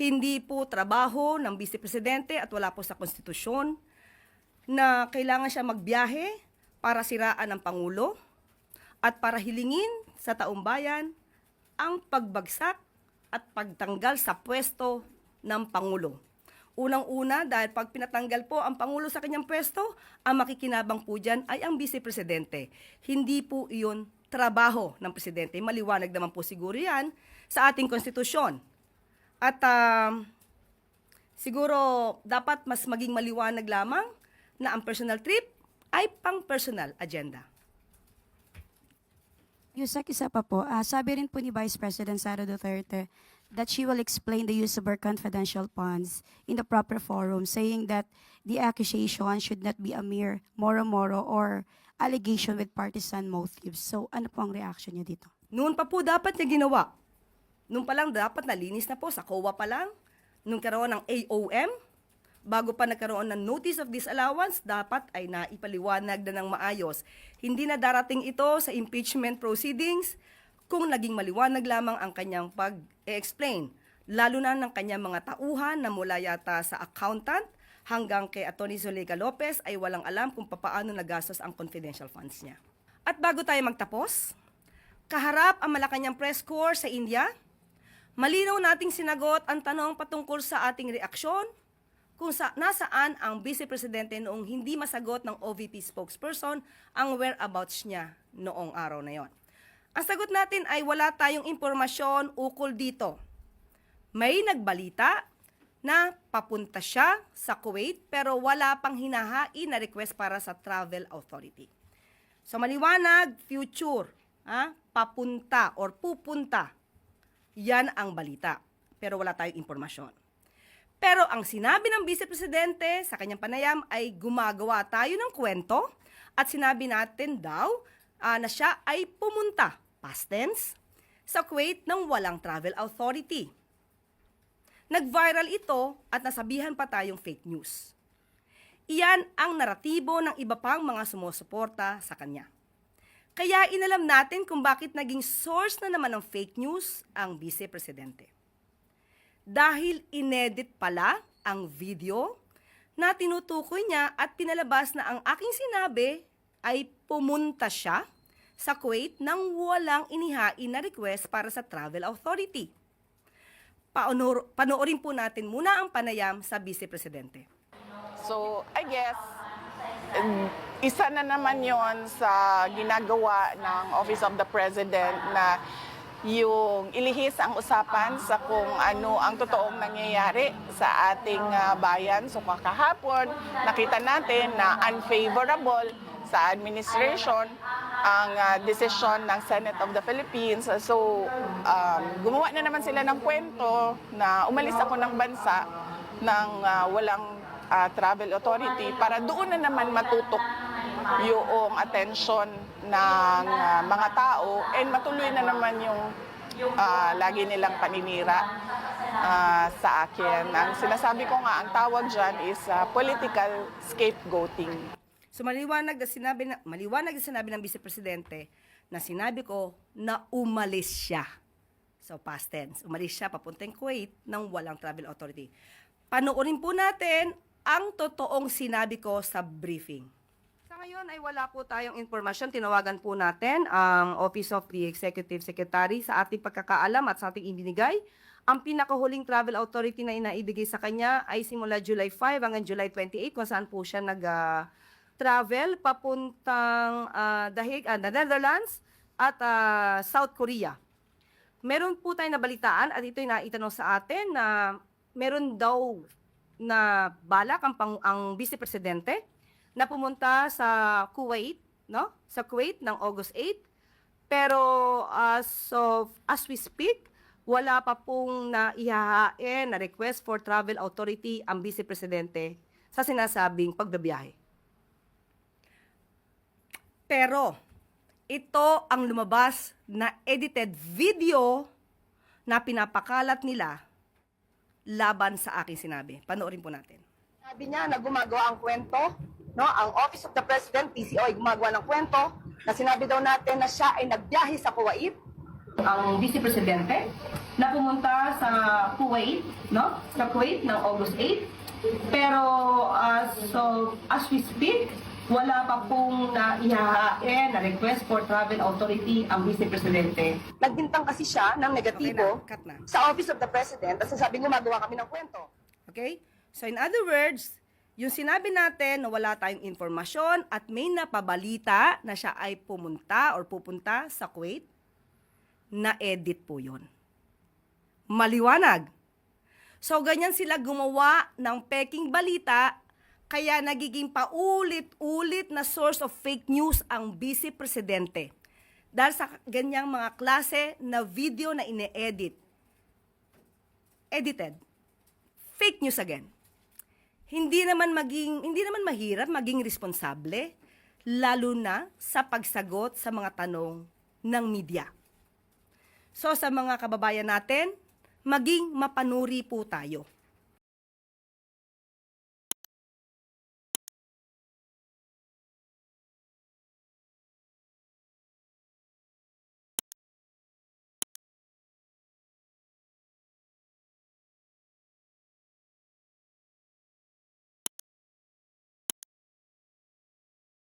Hindi po trabaho ng Vice Presidente at wala po sa konstitusyon na kailangan siya magbiyahe para siraan ang Pangulo at para hilingin sa taong bayan ang pagbagsak at pagtanggal sa pwesto ng Pangulo. Unang-una, dahil pag pinatanggal po ang Pangulo sa kanyang pwesto, ang makikinabang po dyan ay ang Vice Presidente. Hindi po iyon trabaho ng Presidente. Maliwanag naman po siguro yan sa ating konstitusyon. At um, siguro dapat mas maging maliwanag lamang na ang personal trip ay pang-personal agenda. Yusek, isa pa po. Ah, sabi rin po ni Vice President Sara Duterte that she will explain the use of her confidential funds in the proper forum, saying that the accusation should not be a mere moro-moro or allegation with partisan motives. So, ano po ang reaction niyo dito? Noon pa po dapat niya ginawa. Noon pa lang dapat nalinis na po sa COA pa lang. Nung karoon ng AOM, bago pa nagkaroon ng notice of disallowance, dapat ay naipaliwanag na ng maayos. Hindi na darating ito sa impeachment proceedings kung naging maliwanag lamang ang kanyang pag-explain. Lalo na ng kanyang mga tauhan na mula yata sa accountant hanggang kay Atty. Zuleika Lopez ay walang alam kung papaano nagastos ang confidential funds niya. At bago tayo magtapos, kaharap ang Malacanang Press Corps sa India, malinaw nating sinagot ang tanong patungkol sa ating reaksyon kung sa, nasaan ang Vice Presidente noong hindi masagot ng OVP spokesperson ang whereabouts niya noong araw na yon. Ang sagot natin ay wala tayong impormasyon ukol dito. May nagbalita na papunta siya sa Kuwait pero wala pang hinahain na request para sa travel authority. So maliwanag, future, ha? papunta or pupunta. Yan ang balita. Pero wala tayong impormasyon. Pero ang sinabi ng Vice Presidente sa kanyang panayam ay gumagawa tayo ng kwento at sinabi natin daw ah, na siya ay pumunta, past tense, sa Kuwait ng walang travel authority. Nag-viral ito at nasabihan pa tayong fake news. Iyan ang naratibo ng iba pang mga sumusuporta sa kanya. Kaya inalam natin kung bakit naging source na naman ng fake news ang Vice Presidente. Dahil inedit pala ang video na tinutukoy niya at pinalabas na ang aking sinabi ay pumunta siya sa Kuwait nang walang inihain na request para sa travel authority. Paunor, panoorin po natin muna ang panayam sa Vice Presidente. So, I guess, isa na naman yon sa ginagawa ng Office of the President na yung ilihis ang usapan sa kung ano ang totoong nangyayari sa ating ah, bayan. So kakahapon, nakita natin na unfavorable sa administration ang ah, desisyon ng Senate of the Philippines. So um, gumawa na naman sila ng kwento na umalis ako ng bansa ng ah, walang ah, travel authority para doon na naman matutok yung attention ng ah, mga tao and matuloy na naman yung ah, lagi nilang paninira ah, sa akin. Ang sinasabi ko nga, ang tawag dyan is ah, political scapegoating. So maliwanag na sinabi na maliwanag na sinabi ng Vice Presidente na sinabi ko na umalis siya. So past tense, umalis siya papuntang Kuwait nang walang travel authority. Panoorin po natin ang totoong sinabi ko sa briefing. Sa ngayon ay wala po tayong informasyon. Tinawagan po natin ang Office of the Executive Secretary sa ating pagkakaalam at sa ating ibinigay. Ang pinakahuling travel authority na inaibigay sa kanya ay simula July 5 hanggang July 28 kung saan po siya nag ah, papuntang ah, Dahig, ah, the Netherlands at ah, South Korea. Meron po tayong nabalitaan at ito'y naitanong sa atin na meron daw na balak ang, pang, ang Vice Presidente na pumunta sa Kuwait, no? Sa Kuwait ng August 8. Pero as of as we speak, wala pa pong naihahain na request for travel authority ang Vice Presidente sa sinasabing pagbabiyahe. Pero ito ang lumabas na edited video na pinapakalat nila laban sa aking sinabi. Panoorin po natin. Sabi niya na gumagawa ang kwento, no? Ang Office of the President, PCO, ay gumagawa ng kwento na sinabi daw natin na siya ay nagbiyahe sa Kuwait ang Vice Presidente na pumunta sa Kuwait, no? Sa Kuwait ng August 8. Pero as so as we speak, wala pa pong naihahain na request for travel authority ang Vice Presidente. Nagbintang kasi siya ng negatibo Okay na, na. sa Office of the President at sasabing gumagawa kami ng kwento. Okay? So in other words, yung sinabi natin na wala tayong informasyon at may napabalita na siya ay pumunta or pupunta sa Kuwait, na-edit po yon. Maliwanag. So ganyan sila gumawa ng peking balita kaya nagiging paulit-ulit na source of fake news ang vice presidente. Dahil sa ganyang mga klase na video na ine-edit. Edited fake news again. Hindi naman maging hindi naman mahirap maging responsable lalo na sa pagsagot sa mga tanong ng media. So sa mga kababayan natin, maging mapanuri po tayo.